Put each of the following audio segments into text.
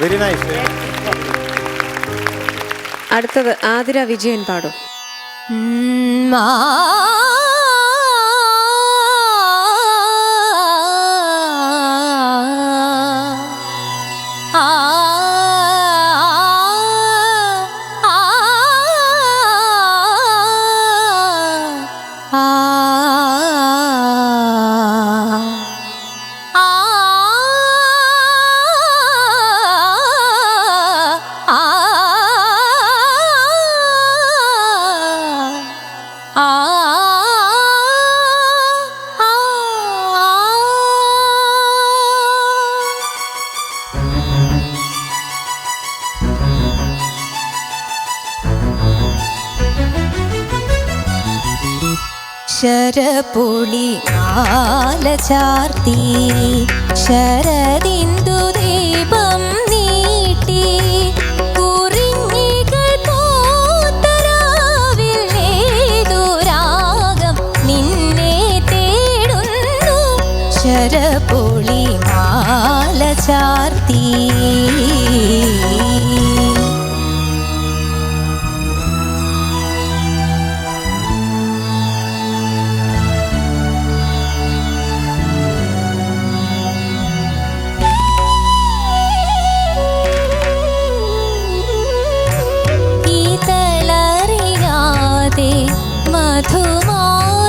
Very nice അടുത്തത് ആതിര വിജയൻ പാടും. ഉം, ശരപുളി ആലചാർത്തി ചാർത്തി ശരദിന്ദു ദീപം നീട്ടി. കുറിഞ്ഞികൾ പൂത്തരാവിൽ ഏതു രാഗം നിന്നെ തേടുന്നു. ശരപുളി മാല मथु मो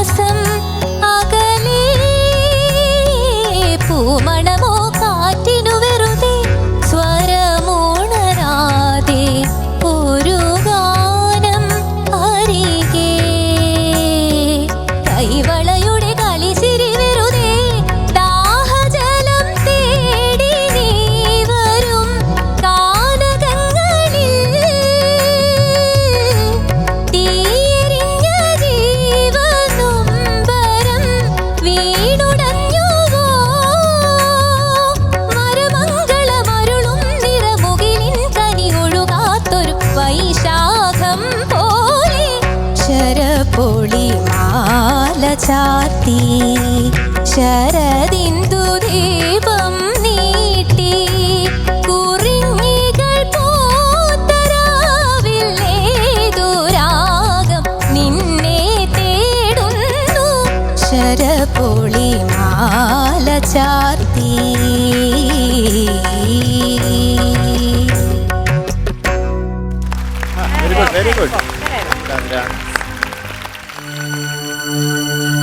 ശരപൊളി മാല ചാർത്തി ശരദിന്ദു ദീപം നീട്ടി. കുറിഞ്ഞികൾ പൂത്തരാവിൽ ഏതു രാഗം നിന്നെ തേടുന്നു. ശരപൊളി മാല ചാർത്തി. Very good very good Athira